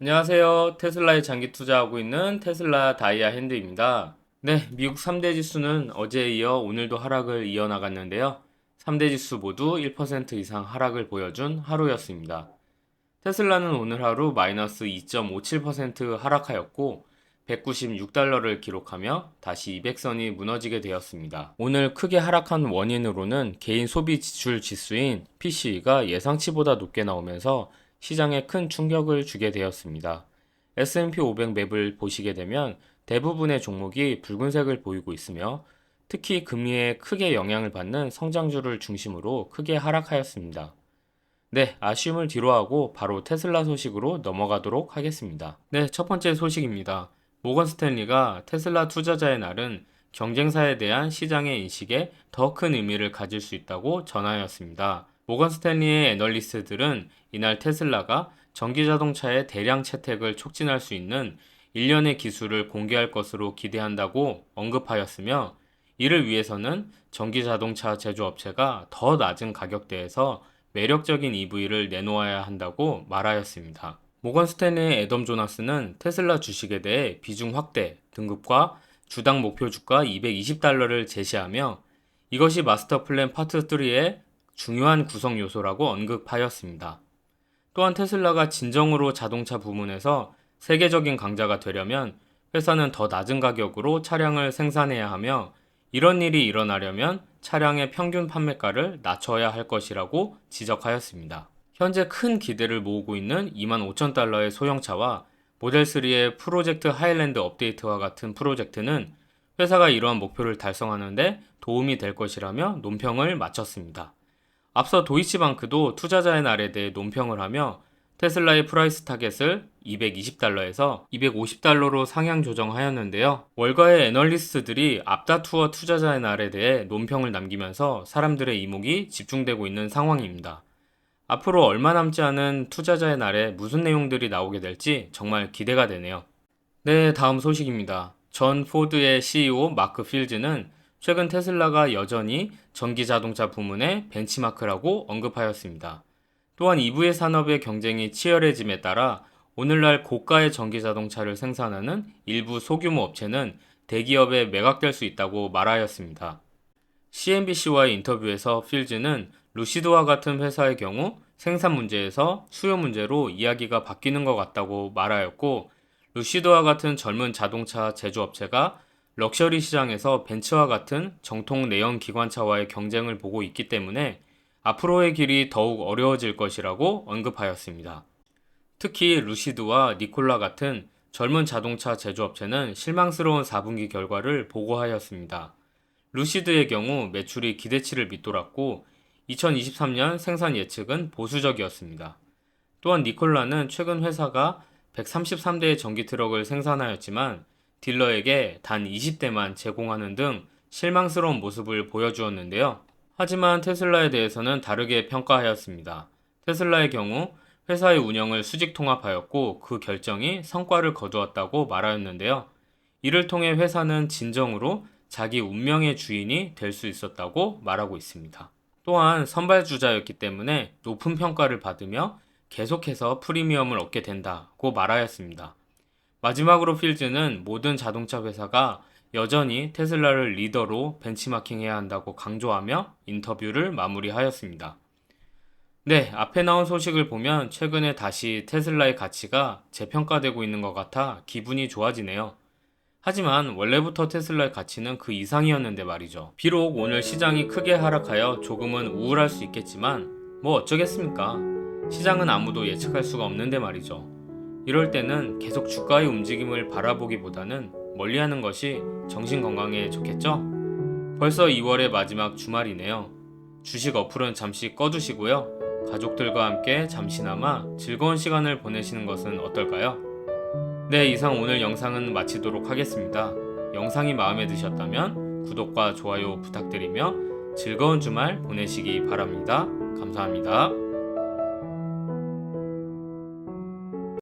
안녕하세요. 테슬라에 장기 투자하고 있는 테슬라 다이아 핸드입니다. 네, 미국 3대 지수는 어제에 이어 오늘도 하락을 이어나갔는데요. 3대 지수 모두 1% 이상 하락을 보여준 하루였습니다. 테슬라는 오늘 하루 마이너스 2.57% 하락하였고 196달러를 기록하며 다시 200선이 무너지게 되었습니다. 오늘 크게 하락한 원인으로는 개인 소비 지출 지수인 PCE가 예상치보다 높게 나오면서 시장에 큰 충격을 주게 되었습니다. S&P 500 맵을 보시게 되면 대부분의 종목이 붉은색을 보이고 있으며 특히 금리에 크게 영향을 받는 성장주를 중심으로 크게 하락하였습니다. 네, 아쉬움을 뒤로하고 바로 테슬라 소식으로 넘어가도록 하겠습니다. 네, 첫 번째 소식입니다. 모건 스탠리가 테슬라 투자자의 날은 경쟁사에 대한 시장의 인식에 더 큰 의미를 가질 수 있다고 전하였습니다. 모건 스탠리의 애널리스트들은 이날 테슬라가 전기 자동차의 대량 채택을 촉진할 수 있는 일련의 기술을 공개할 것으로 기대한다고 언급하였으며 이를 위해서는 전기 자동차 제조업체가 더 낮은 가격대에서 매력적인 EV를 내놓아야 한다고 말하였습니다. 모건 스탠리의 애덤 조나스는 테슬라 주식에 대해 비중 확대, 등급과 주당 목표 주가 220달러를 제시하며 이것이 마스터 플랜 파트 3의 중요한 구성 요소라고 언급하였습니다. 또한 테슬라가 진정으로 자동차 부문에서 세계적인 강자가 되려면 회사는 더 낮은 가격으로 차량을 생산해야 하며 이런 일이 일어나려면 차량의 평균 판매가를 낮춰야 할 것이라고 지적하였습니다. 현재 큰 기대를 모으고 있는 2만 5천 달러의 소형차와 모델 3의 프로젝트 하일랜드 업데이트와 같은 프로젝트는 회사가 이러한 목표를 달성하는데 도움이 될 것이라며 논평을 마쳤습니다. 앞서 도이치방크도 투자자의 날에 대해 논평을 하며 테슬라의 프라이스 타겟을 220달러에서 250달러로 상향 조정하였는데요. 월가의 애널리스트들이 앞다투어 투자자의 날에 대해 논평을 남기면서 사람들의 이목이 집중되고 있는 상황입니다. 앞으로 얼마 남지 않은 투자자의 날에 무슨 내용들이 나오게 될지 정말 기대가 되네요. 네, 다음 소식입니다. 전 포드의 CEO 마크 필즈는 최근 테슬라가 여전히 전기 자동차 부문의 벤치마크라고 언급하였습니다. 또한 EV 산업의 경쟁이 치열해짐에 따라 오늘날 고가의 전기 자동차를 생산하는 일부 소규모 업체는 대기업에 매각될 수 있다고 말하였습니다. CNBC와의 인터뷰에서 필즈는 루시드와 같은 회사의 경우 생산 문제에서 수요 문제로 이야기가 바뀌는 것 같다고 말하였고 루시드와 같은 젊은 자동차 제조업체가 럭셔리 시장에서 벤츠와 같은 정통 내연 기관차와의 경쟁을 보고 있기 때문에 앞으로의 길이 더욱 어려워질 것이라고 언급하였습니다. 특히 루시드와 니콜라 같은 젊은 자동차 제조업체는 실망스러운 4분기 결과를 보고하였습니다. 루시드의 경우 매출이 기대치를 밑돌았고 2023년 생산 예측은 보수적이었습니다. 또한 니콜라는 최근 회사가 133대의 전기 트럭을 생산하였지만 딜러에게 단 20대만 제공하는 등 실망스러운 모습을 보여주었는데요. 하지만 테슬라에 대해서는 다르게 평가하였습니다. 테슬라의 경우 회사의 운영을 수직 통합하였고 그 결정이 성과를 거두었다고 말하였는데요. 이를 통해 회사는 진정으로 자기 운명의 주인이 될 수 있었다고 말하고 있습니다. 또한 선발주자였기 때문에 높은 평가를 받으며 계속해서 프리미엄을 얻게 된다고 말하였습니다. 마지막으로 필즈는 모든 자동차 회사가 여전히 테슬라를 리더로 벤치마킹해야 한다고 강조하며 인터뷰를 마무리하였습니다. 네, 앞에 나온 소식을 보면 최근에 다시 테슬라의 가치가 재평가되고 있는 것 같아 기분이 좋아지네요. 하지만 원래부터 테슬라의 가치는 그 이상이었는데 말이죠. 비록 오늘 시장이 크게 하락하여 조금은 우울할 수 있겠지만 뭐 어쩌겠습니까? 시장은 아무도 예측할 수가 없는데 말이죠. 이럴 때는 계속 주가의 움직임을 바라보기보다는 멀리하는 것이 정신 건강에 좋겠죠? 벌써 2월의 마지막 주말이네요. 주식 어플은 잠시 꺼두시고요. 가족들과 함께 잠시나마 즐거운 시간을 보내시는 것은 어떨까요? 네, 이상 오늘 영상은 마치도록 하겠습니다. 영상이 마음에 드셨다면 구독과 좋아요 부탁드리며 즐거운 주말 보내시기 바랍니다. 감사합니다.